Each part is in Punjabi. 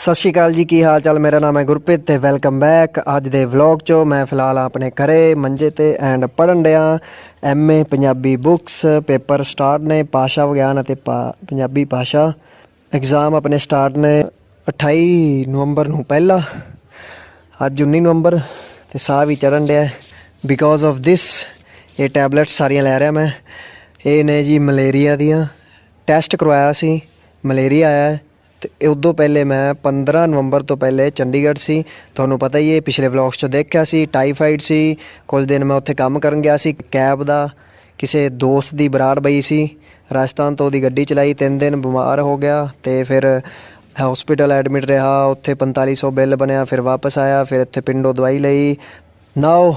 ਸਤਿ ਸ਼੍ਰੀ ਅਕਾਲ ਜੀ, ਕੀ ਹਾਲ ਚਾਲ? ਮੇਰਾ ਨਾਮ ਹੈ ਗੁਰਪ੍ਰੀਤ ਤੇ ਵੈਲਕਮ ਬੈਕ। ਅੱਜ ਦੇ ਵਲੌਗ 'ਚ ਮੈਂ ਫਿਲਹਾਲ ਆਪਣੇ ਘਰੇ ਮੰਜੇ ਤੇ ਐਂਡ ਪੜਨ ਡਿਆ। MA Punjabi books, paper start ਨੇ, ਭਾਸ਼ਾ ਵਿਗਿਆਨ ਅਤੇ ਪਾ- ਪੰਜਾਬੀ ਭਾਸ਼ਾ। ਐਗਜ਼ਾਮ ਆਪਣੇ ਸਟਾਰਟ ਨੇ 28 ਨਵੰਬਰ ਨੂੰ ਪਹਿਲਾ। ਅੱਜ 19 ਨਵੰਬਰ ਤੇ ਸਾਹ ਵੀ ਚੜਨ ਡਿਆ। ਬਿਕੋਜ਼ ਆਫ ਥਿਸ ਇਹ ਟੈਬਲੇਟਸ ਸਾਰੀਆਂ ਲੈ ਰਿਹਾ ਮੈਂ। ਇਹ ਨੇ ਜੀ ਮਲੇਰੀਆ ਦੀਆਂ। ਟੈਸਟ ਕਰਵਾਇਆ ਸੀ। ਮਲੇਰੀਆ ਆਇਆ। ਤੇ ਉਦੋਂ ਪਹਿਲੇ ਮੈਂ 15 ਨਵੰਬਰ ਤੋਂ ਪਹਿਲੇ ਚੰਡੀਗੜ੍ਹ ਸੀ। ਤੁਹਾਨੂੰ ਪਤਾ ਹੀ ਹੈ ਪਿਛਲੇ ਵਲੌਗਸ 'ਚ ਦੇਖਿਆ ਸੀ ਟਾਈਫਾਈਡ ਸੀ। ਕੁਝ ਦਿਨ ਮੈਂ ਉੱਥੇ ਕੰਮ ਕਰਨ ਗਿਆ ਸੀ ਕੈਬ ਦਾ। ਕਿਸੇ ਦੋਸਤ ਦੀ ਬਰਾੜ ਬਈ ਸੀ, ਰਾਜਸਥਾਨ ਤੋਂ ਉਹਦੀ ਗੱਡੀ ਚਲਾਈ, ਤਿੰਨ ਦਿਨ ਬਿਮਾਰ ਹੋ ਗਿਆ ਤੇ ਫਿਰ ਹਸਪੀਟਲ ਐਡਮਿਟ ਰਿਹਾ। ਉੱਥੇ 4500 ਬਿੱਲ ਬਣਿਆ, ਫਿਰ ਵਾਪਸ ਆਇਆ, ਫਿਰ ਇੱਥੇ ਪਿੰਡੋਂ ਦਵਾਈ ਲਈ। ਨਾਓ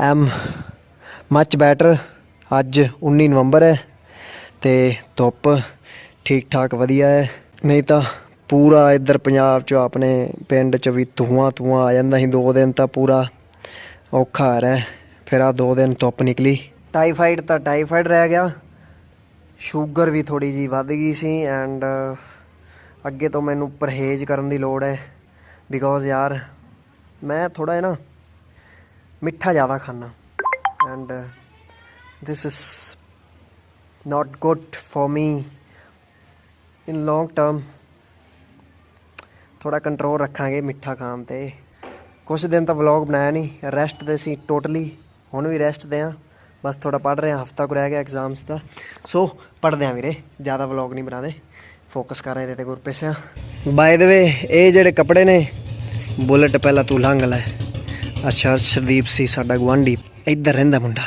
ਐਮ ਮੱਚ ਬੈਟਰ ਅੱਜ 19 ਨਵੰਬਰ ਹੈ ਤੇ ਧੁੱਪ ਠੀਕ ਠਾਕ ਵਧੀਆ ਹੈ। ਨਹੀਂ ਤਾਂ ਪੂਰਾ ਇੱਧਰ ਪੰਜਾਬ 'ਚ ਆਪਣੇ ਪਿੰਡ 'ਚ ਵੀ ਧੂਆਂ ਧੂਆਂ ਆ ਜਾਂਦਾ ਸੀ। ਦੋ ਦਿਨ ਤਾਂ ਪੂਰਾ ਔਖਾ ਆ ਰਿਹਾ। ਫਿਰ ਆ ਦੋ ਦਿਨ ਧੁੱਪ ਨਿਕਲੀ। ਟਾਈਫਾਈਡ ਤਾਂ ਟਾਈਫਾਈਡ ਰਹਿ ਗਿਆ। ਸ਼ੂਗਰ ਵੀ ਥੋੜੀ ਜੀ ਵੱਧ ਗਈ ਸੀ ਐਂਡ ਅੱਗੇ ਤੋਂ ਮੈਨੂੰ ਪਰਹੇਜ਼ ਕਰਨ ਦੀ ਲੋੜ ਹੈ। ਬਿਕੋਜ਼ ਯਾਰ ਮੈਂ ਥੋੜਾ ਨਾ ਮਿੱਠਾ ਜ਼ਿਆਦਾ ਖਾਣਾ and this is not good for me in long term ਥੋੜਾ ਕੰਟਰੋਲ ਰੱਖਾਂਗੇ ਮਿੱਠਾ ਖਾਣ ਤੇ। ਕੁਝ ਦਿਨ ਤਾਂ ਵਲੌਗ ਬਣਾਇਆ ਨਹੀਂ ਰੈਸਟ ਤੇ ਸੀ ਟੋਟਲੀ ਹੁਣ ਵੀ ਰੈਸਟ ਤੇ ਆ ਬਸ ਥੋੜਾ ਪੜ ਰਹੇ ਆ ਹਫਤਾ ਕੁ ਰਹਿ ਗਿਆ ਐਗਜ਼ਾਮਸ ਦਾ। ਸੋ ਪੜਦੇ ਆ ਵੀਰੇ, ਜ਼ਿਆਦਾ ਵਲੌਗ ਨਹੀਂ ਬਣਾਦੇ ਫੋਕਸ ਕਰ ਰਹੇ ਤੇ ਗੁਰਪੇਸਿਆ ਬਾਏ ਦ ਵੇ ਇਹ ਜਿਹੜੇ ਕੱਪੜੇ ਨੇ, ਬੁਲਟ ਪਹਿਲਾਂ ਤੂੰ ਲੰਘ ਲੈ। ਅੱਛਾ ਸ਼ਰਦੀਪ ਸੀ ਸਾਡਾ ਗਵਾਂਢੀ ਇੱਧਰ ਰਹਿੰਦਾ ਮੁੰਡਾ।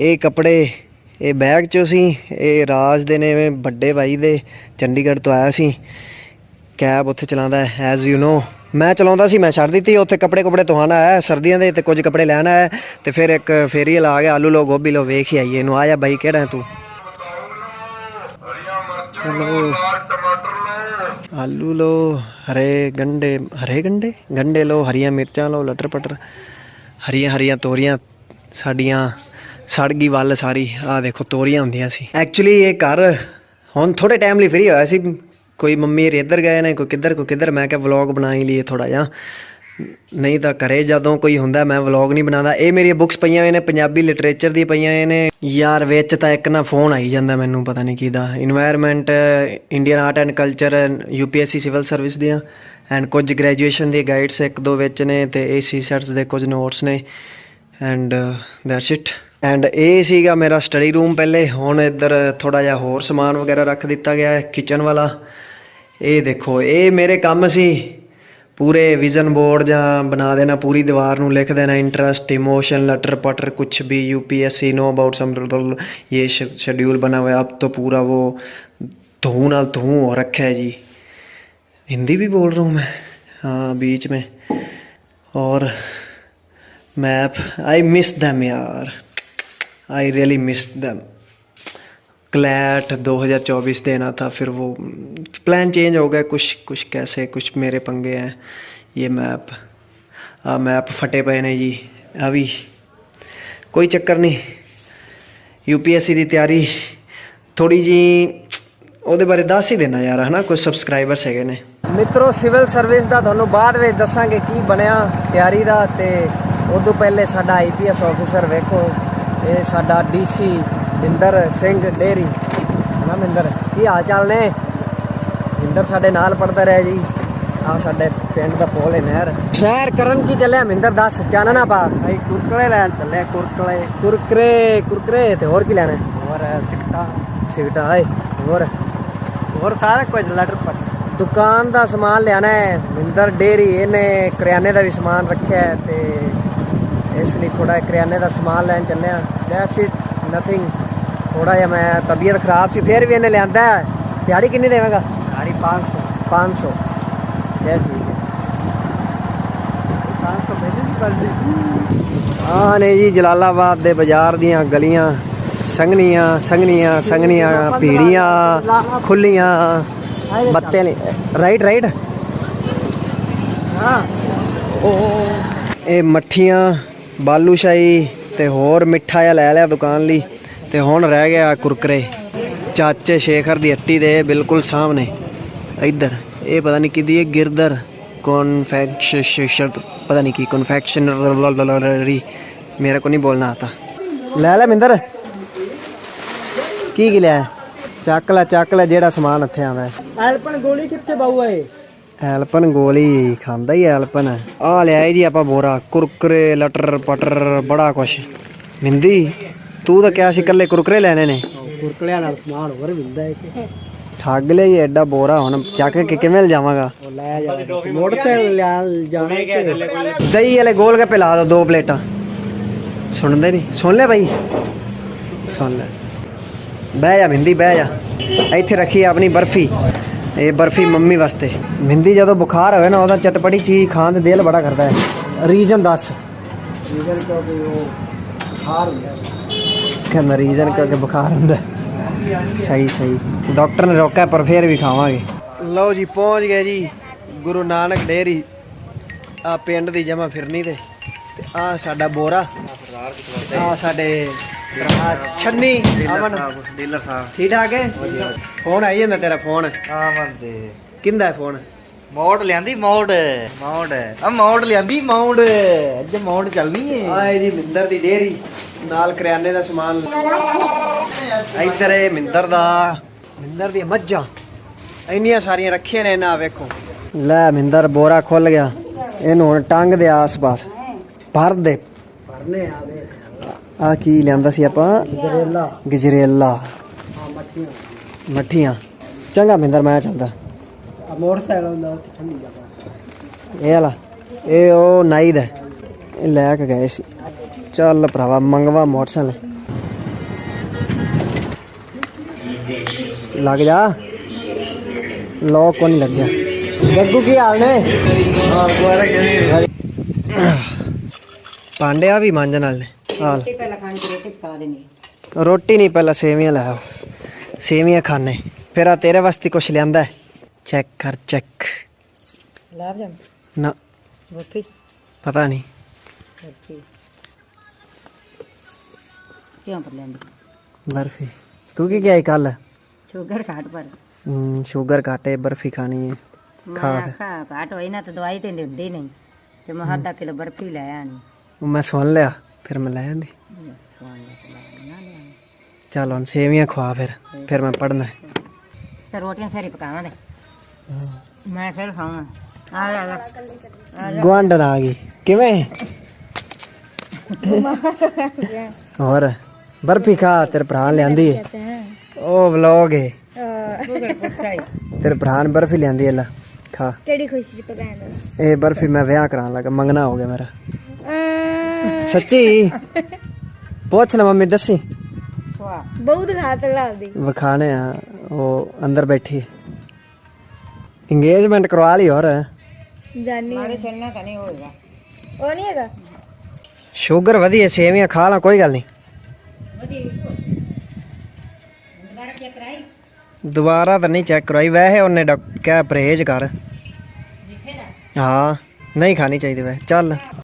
ਇਹ ਕੱਪੜੇ ਇਹ ਬੈਗ 'ਚੋਂ ਸੀ, ਇਹ ਰਾਜ ਦੇ ਨੇ ਵੱਡੇ ਭਾਈ ਦੇ, ਚੰਡੀਗੜ੍ਹ ਤੋਂ ਆਇਆ ਸੀ। ਕੈਬ ਉੱਥੇ ਚਲਾਉਂਦਾ ਹੈ ਐਜ਼ ਯੂ ਨੋ ਮੈਂ ਚਲਾਉਂਦਾ ਸੀ, ਮੈਂ ਛੱਡ ਦਿੱਤੀ, ਉੱਥੇ ਕੱਪੜੇ ਕੁਪੜੇ ਤੁਹਾਣਾ ਹੈ, ਸਰਦੀਆਂ ਦੇ ਤੇ ਕੁਝ ਕੱਪੜੇ ਲੈਣਾ ਹੈ, ਤੇ ਫਿਰ ਇੱਕ ਫੇਰੀ ਲਾ ਗਿਆ, ਆਲੂ ਲੋ ਗੋਭੀ ਲੋ ਵੇਖ ਹੀ ਆਈਏ, ਇਹਨੂੰ ਆਇਆ ਬਾਈ, ਕਿਹੜਾ ਹੈ ਤੂੰ? ਚਲੋ। ਆਲੂ ਲੋ ਹਰੇ ਗੰਡੇ ਹਰੇ ਗੰਡੇ? ਗੰਡੇ ਲੋ ਹਰੀਆਂ ਮਿਰਚਾਂ ਲੋ ਲਟਰ ਪਟਰ ਹਰੀਆਂ ਹਰੀਆਂ ਤੋਰੀਆਂ, ਸਾਡੀਆਂ ਸੜ ਗਈ ਵੱਲ ਸਾਰੀ। ਆ ਦੇਖੋ, ਤੋਰੀਆਂ ਹੁੰਦੀਆਂ ਸੀ। ਐਕਚੁਅਲੀ ਇਹ ਘਰ ਹੁਣ ਥੋੜੇ ਟਾਈਮ ਲਈ ਫਰੀ ਹੋਇਆ ਸੀ। ਕੋਈ ਮੰਮੀ ਇੱਧਰ ਗਏ ਨੇ, ਕੋਈ ਕਿੱਧਰ ਕੋਈ ਕਿੱਧਰ। ਮੈਂ ਕਿਹਾ ਵਲੌਗ ਬਣਾਈ ਲਈਏ ਥੋੜਾ ਜਿਹਾ। ਨਹੀਂ ਤਾਂ ਕਰੇ ਜਦੋਂ ਕੋਈ ਹੁੰਦਾ, ਮੈਂ ਵਲੌਗ ਨਹੀਂ ਬਣਾਉਂਦਾ। ਇਹ ਮੇਰੀਆਂ ਬੁੱਕਸ ਪਈਆਂ ਹੋਈਆਂ ਨੇ, ਪੰਜਾਬੀ ਲਿਟਰੇਚਰ ਦੀ ਪਈਆਂ ਹੋਏ ਨੇ। ਯਾਰ ਵਿੱਚ ਤਾਂ ਇੱਕ ਨਾ ਫੋਨ ਆਈ ਜਾਂਦਾ ਮੈਨੂੰ, ਪਤਾ ਨਹੀਂ ਕਿਹਦਾ। Environment Indian art and culture UPSC civil service ਦੀਆਂ। ਐਂਡ ਕੁਝ ਗ੍ਰੈਜੂਏਸ਼ਨ ਦੇ ਗਾਈਡਸ ਇੱਕ ਦੋ ਵਿੱਚ ਨੇ ਤੇ ਏਸੀ ਸੈਟਸ ਦੇ ਕੁਝ ਨੋਟਸ ਨੇ। ਐਂਡ ਦੈਟਸ ਇਟ ਐਂਡ ਇਹ ਸੀਗਾ ਮੇਰਾ ਸਟੱਡੀ ਰੂਮ ਪਹਿਲੇ ਹੁਣ ਇੱਧਰ ਥੋੜਾ ਜਿਹਾ ਹੋਰ ਸਮਾਨ ਵਗੈਰਾ ਰੱਖ ਦਿੱਤਾ ਗਿਆ ਹੈ ਕਿਚਨ ਵਾਲਾ ਇਹ ਦੇਖੋ ਇਹ ਮੇਰੇ ਕੰਮ ਸੀ ਪੂਰੇ ਵਿਜ਼ਨ ਬੋਰਡ ਜਾਂ ਬਣਾ ਦੇਣਾ ਪੂਰੀ ਦੀਵਾਰ ਨੂੰ ਲਿਖ ਦੇਣਾ ਇੰਟਰਸਟ ਇਮੋਸ਼ਨ ਲਟਰ ਪਟਰ ਕੁਝ ਵੀ यूपीएससी नो अबाउट सम ये शेड्यूल बना हुआ है अब तो पूरा वो धू नाल धू हो रखा है जी हिंदी भी बोल रहा हूँ मैं हाँ बीच में और मैप आई मिस दैम यार I really miss them CLAT 2024 देना था फिर वो प्लान चेंज हो गया कुछ कुछ कैसे कुछ मेरे पंगे हैं ये मैप आ मैप फटे पे ने जी अभी कोई चक्कर नहीं यूपीएससी ਦੀ ਤਿਆਰੀ ਥੋੜੀ ਜੀ ਉਹਦੇ ਬਾਰੇ ਦੱਸ ਹੀ ਦੇਣਾ ਯਾਰ ਹਨਾ ਕੁਝ ਸਬਸਕ੍ਰਾਈਬਰਸ ਹੈਗੇ ਨੇ ਮਿੱਤਰੋ ਸਿਵਲ ਸਰਵਿਸ ਦਾ ਤੁਹਾਨੂੰ ਬਾਅਦ ਵਿੱਚ ਦੱਸਾਂਗੇ ਕੀ ਬਣਿਆ ਤਿਆਰੀ ਦਾ ਤੇ ਉਦੋਂ ਪਹਿਲੇ ਸਾਡਾ ਆਈਪੀਐਸ ਆਫੀਸਰ ਵੇਖੋ ਇਹ ਸਾਡਾ ਡੀਸੀ ਮਿੰਦਰ ਸਿੰਘ ਡੇਰੀ। ਹਨਾ ਮਿੰਦਰ? ਕੀ ਹਾਲ ਚਾਲ ਨੇ? ਮਿੰਦਰ ਸਾਡੇ ਨਾਲ ਪੜਦਾ ਰਿਹਾ ਜੀ। ਆ ਸਾਡੇ ਪਿੰਡ ਦਾ ਪੋਲ ਹੈ ਨਹਿਰ ਸ਼ਹਿਰ ਕਰਨ ਕੀ ਚੱਲਿਆ ਮਿੰਦਰ? ਦੱਸ ਚਾਨਣਾ ਪਾ। ਭਾਈ ਕੁਰਕਲੇ ਲੈਣ ਚੱਲੇ ਕੁਰਕਲੇ। ਕੁਰਕਰੇ ਕੁਰਕਰੇ ਤੇ ਹੋਰ ਕੀ ਲੈਣਾ? ਹੋਰ ਸਿੱਕਾ ਸਿਗਟਾ ਹਾਏ ਹੋਰ? ਹੋਰ ਸਾਰਾ ਕੁਝ ਲਟਰ ਪਟ ਦੁਕਾਨ ਦਾ ਸਮਾਨ ਲਿਆਣਾ ਹੈ। ਮਿੰਦਰ ਡੇਰੀ ਇਹਨੇ ਕਰਿਆਨੇ ਦਾ ਵੀ ਸਮਾਨ ਰੱਖਿਆ ਤੇ ਇਸ ਲਈ ਥੋੜਾ ਕਰਿਆਨੇ ਦਾ ਸਮਾਨ ਲੈਣ ਚੱਲਿਆ ਦੈਟਸ ਇਟ ਨਥਿੰਗ ਥੋੜਾ ਜਿਹਾ ਮੈਂ ਤਬੀਅਤ ਖਰਾਬ ਸੀ ਫਿਰ ਵੀ ਇਹਨੇ ਲਿਆਂਦਾ ਹੈ। ਦਿਹਾੜੀ ਕਿੰਨੀ ਦੇਵੇਂਗਾ? ਗਾੜੀ 500 500 ਇਹ ਠੀਕ ਹੈ। 500 ਮੈਨੂੰ ਨਹੀਂ ਕਰਦੀ ਆਹ ਨੇ ਜੀ ਜਲਾਲਾਬਾਦ ਦੇ ਬਾਜ਼ਾਰ ਦੀਆਂ ਗਲੀਆਂ ਸੰਘਣੀਆਂ ਸੰਘਣੀਆਂ ਸੰਘਣੀਆਂ ਭੀੜੀਆਂ ਖੁੱਲੀਆਂ ਬੱਤੇ ਨੇ। ਰਾਈਟ ਰਾਈਟ ਹਾਂ। ਇਹ ਮੱਠੀਆਂ ਬਾਲੂਸ਼ਾਹੀ ਤੇ ਹੋਰ ਮਿੱਠਾ ਜਿਹਾ ਲੈ ਲਿਆ ਦੁਕਾਨ ਲਈ ਤੇ ਹੁਣ ਰਹਿ ਗਿਆ ਕੁਰਕਰੇ। ਚਾਚੇ ਸ਼ੇਖਰ ਦੀ ਹੱਟੀ ਦੇ ਬਿਲਕੁਲ ਸਾਹਮਣੇ। ਇੱਧਰ, ਇਹ ਪਤਾ ਨਹੀਂ ਕਿਦੀ ਹੈ ਗਿਰਦਰ ਕਨਫੈਕਸ਼ਨ ਪਤਾ ਨਹੀਂ ਕੀ ਕਨਫੈਕਸ਼ਨਰੀ ਮੇਰਾ ਕੋ ਨਹੀਂ ਬੋਲਣਾ ਆਤਾ ਲੈ ਲੈ ਮਿੰਦਰ। ਕੀ ਕੀ ਲਿਆ ਚੱਕ ਲੈ ਚੱਕ ਲੈ ਜਿਹੜਾ ਸਮਾਨ ਇੱਥੇ ਆਉਂਦਾ ਹੈ। ਐਲਪਨ ਗੋਲੀ ਕਿੱਥੇ ਬਾਊ ਏ ਐਲਪਨ ਗੋਲੀ ਖਾਂਦਾ ਹੀ ਐਲਪਨ। ਆ ਲਿਆ ਜੀ ਆਪਾਂ ਬੋਰਾ ਕੁਰਕਰੇ ਲਟਰ ਪਟਰ ਬੜਾ ਕੁਛ। ਮਿੰਦੀ ਤੂੰ ਤਾਂ ਕਿਹਾ ਸੀ ਇਕੱਲੇ ਕੁਰਕਰੇ ਲੈਣੇ ਨੇ। ਕੁਰਕਲਿਆਂ ਨਾਲ ਸਮਾਨ ਹੋਰ ਮਿਲਦਾ ਹੈ ਕਿ ਠੱਗ ਲਿਆ ਜੀ ਐਡਾ ਬੋਰਾ ਹੁਣ ਚੱਕ ਕੇ ਕਿਵੇਂ ਲਿਜਾਵਾਂਗਾ? ਉਹ ਲੈ ਜਾ ਮੋਟਰਸਾਈਕਲ ਲਿਆ ਜਾਣਾ ਕਿ ਦਹੀਂ ਵਾਲੇ ਗੋਲ ਗੱਪੇ ਲਾ ਦੋ ਦੋ ਪਲੇਟਾਂ। ਸੁਣਦੇ ਨਹੀਂ। ਸੁਣ ਲੈ ਬਾਈ। ਸੁਣ ਲੈ। ਬਹਿ ਜਾ ਮਿੰਦੀ ਬਹਿ ਜਾ। ਇੱਥੇ ਰੱਖੀ ਆਪਣੀ ਬਰਫੀ। ਇਹ ਬਰਫੀ ਮੰਮੀ ਵਾਸਤੇ। ਮਿੰਦੀ ਜਦੋਂ ਬੁਖਾਰ ਹੋਵੇ ਨਾ ਉਹਦਾ ਚਟਪਟੀ ਚੀਜ਼ ਖਾਣ ਦੇ ਦਿਲ ਬੜਾ ਕਰਦਾ ਹੈ। ਰੀਜ਼ਨ ਦੱਸ। ਰੀਜ਼ਨ ਕਿਉਂਕਿ ਉਹ ਹਾਰ ਹੁੰਦਾ ਕਹਿੰਦਾ ਰੀਜ਼ਨ ਕਿਉਂਕਿ ਬੁਖਾਰ ਹੁੰਦਾ। ਸਹੀ ਸਹੀ। ਡਾਕਟਰ ਨੇ ਰੋਕਿਆ ਪਰ ਫੇਰ ਵੀ ਖਾਵਾਂਗੇ। ਲਓ ਜੀ ਪਹੁੰਚ ਗਏ ਜੀ ਗੁਰੂ ਨਾਨਕ ਡੇਰੀ ਆ ਪਿੰਡ ਦੀ ਜਮਾ ਫਿਰਨੀ ਤੇ। ਆ ਸਾਡਾ ਬੋਰਾ। ਆ ਸਾਡੇ ਛੰਨੀ ਅਮਨ। ਡੀਲਰ ਸਾਹਿਬ। ਠੀਕ ਠਾਕ ਹੈ? ਫੋਨ ਆਈ ਜਾਂਦਾ ਤੇਰਾ ਫੋਨ। ਆ ਬੰਦੇ ਕਿੰਦਾ ਫੋਨ? ਮੋੜ ਲਿਆਂਦੀ ਮੋੜ। ਮੋੜ। ਆ ਮੋੜ ਲਿਆਂਦੀ ਮੋੜ। ਅੱਜ ਮੋੜ ਚੱਲਦੀ ਏ। ਆਏ ਜੀ ਮਿੰਦਰ ਦੀ ਡੇਰੀ ਨਾਲ ਕਰਿਆਨੇ ਦਾ ਸਮਾਨ। ਇੱਧਰ ਇਹ ਮਿੰਦਰ ਦਾ ਮਿੰਦਰ ਦੀਆਂ ਮੱਝਾਂ। ਇੰਨੀਆਂ ਸਾਰੀਆਂ ਰੱਖੀਆਂ ਨੇ ਇਹਨਾਂ ਵੇਖੋ। ਲੈ ਮਿੰਦਰ ਬੋਰਾ ਖੁੱਲ ਗਿਆ। ਇਹਨੂੰ ਹੁਣ ਟੰਗ ਦੇ ਆਸ-ਪਾਸ। ਭਰ ਦੇ। ਭਰਨੇ ਆ ਦੇ ਆ ਕੀ ਲਿਆਂਦਾ ਸੀ ਆਪਾਂ? ਗਜਰੇਲਾ। ਆ ਮੱਠੀਆਂ। ਮੱਠੀਆਂ। ਚੰਗਾ ਮਿੰਦਰ ਮੈਂ ਚੱਲਦਾ। ਆ ਮੋਟਰਸਾਈਕਲ ਹੁੰਦਾ ਉੱਥੇ ਠੰਡੀ ਜਗ੍ਹਾ। ਇਹ ਵਾਲਾ ਇਹ ਉਹ ਨਾਈ ਦਾ ਇਹ ਲੈ ਕੇ ਗਏ ਸੀ। ਚੱਲ ਭਰਾਵਾ ਮੰਗਵਾ ਮੋਟਰਸਾਈਕਲ। ਲੱਗ ਜਾ। ਲੋਕ ਕੋ ਨਹੀਂ ਲੱਗਿਆ। ਗੱਗੂ ਕੀ ਹਾਲ ਨੇ? ਪਾਂਡਿਆ ਵੀ ਮਾਂਜਣ ਪਹਿਲਾਂ ਖਾਣ ਰੋਟੀ ਪਕਾ ਦੇਣੀ ਰੋਟੀ ਨਹੀਂ ਪਹਿਲਾਂ ਸੇਵੀਆਂ ਲੈ ਆਓ। ਸੇਵੀਆਂ ਖਾਣੇ। ਫਿਰ ਆ ਤੇਰੇ ਵਾਸਤੇ ਕੁਛ ਲਿਆਂਦਾ ਚੈੱਕ ਕਰ ਚੈੱਕ। ਲਾਭ ਜਾਂ ਨਾ। ਰੋਟੀ ਪਤਾ ਨਹੀਂ। ਰੋਟੀ ਕਿਉਂ ਪਰ ਲੈਂਦੀ ਬਰਫੀ। ਤੂੰ ਕੀ ਗਿਆ ਕੱਲ ਸ਼ੂਗਰ ਘਾਟ ਪਰ। ਸ਼ੂਗਰ ਘਾਟੇ ਬਰਫੀ ਖਾਣੀ ਹੈ। ਖਾ ਮੈਂ। ਆਖਾ ਘਾਟ ਹੋਈ ਨਾ ਤਾਂ ਦਵਾਈ ਤੇ ਦਿੰਦੀ ਨਹੀਂ। ਤੇ ਮੈਂ ਅੱਧਾ ਕਿਲੋ ਬਰਫੀ ਲੈ ਆਣੀ ਉਹ ਮੈਂ ਸੁਣ ਲਿਆ। ਫਿਰ ਮੈਂ ਲੈ ਆਂਦੀ। ਚੱਲ ਹੁਣ ਸੇਵੀਆਂ ਖਵਾ ਫਿਰ ਫਿਰ ਮੈਂ ਪੜਨਾ ਤੇ ਰੋਟੀਆਂ ਫੇਰ ਹੀ ਪਕਾਵਾਂ ਦੇ ਮੈਂ ਫਿਰ ਖਾਵਾਂ। ਆ ਜਾ ਗਵਾਂਡਰ ਆ ਗਈ। ਕਿਵੇਂ? ਹੋਰ? ਬਰਫੀ ਖਾ ਤੇਰੇ ਭਰਾ ਨੇ ਲਿਆਂਦੀ ਹੈ ਉਹ ਵਲੌਗ ਹੈ ਤੇਰੇ ਭਰਾ ਨੇ ਬਰਫੀ ਲਿਆਂਦੀ ਹੈ ਲੈ ਖਾ। ਕਿਹੜੀ ਖੁਸ਼ੀ ਚ ਪਕਾਇਆ ਇਹ ਬਰਫੀ ਮੈਂ ਵਿਆਹ ਕਰਾਉਣ ਲੱਗਾ ਮੰਗਣਾ ਹੋ ਗਿਆ ਮੇਰਾ। ਸੱਚੀ? ਪੁੱਛ ਲੈ ਮੰਮੀ ਦੱਸੀ। ਸਵਾ ਬਹੁਤ ਖਾਤ ਲੱਗਦੀ। ਵਿਖਾਣੇ ਆ ਉਹ ਅੰਦਰ ਬੈਠੀ। ਇੰਗੇਜਮੈਂਟ ਕਰਵਾ ਲਈ ਹੋਰ। ਜਾਨੀ ਮਾਰੇ ਚੱਲਣਾ ਤਾਂ ਨਹੀਂ ਹੋਏਗਾ ਉਹ ਨਹੀਂ ਹੈਗਾ? ਸ਼ੂਗਰ ਵਧੀਆ ਸੇਵੀਆਂ ਖਾ ਲਾ ਕੋਈ ਗੱਲ ਨਹੀਂ। ਦੁਬਾਰਾ ਤਾਂ ਨਹੀਂ ਚੈੱਕ ਕਰਵਾਈ ਵੈਸੇ ਉਹਨੇ ਡਾਕ- ਕਿਹਾ ਪਰਹੇਜ਼ ਕਰ। ਹਾਂ ਨਹੀਂ ਖਾਣੀ ਚਾਹੀਦੀ ਵੈਸੇ। ਚੱਲ।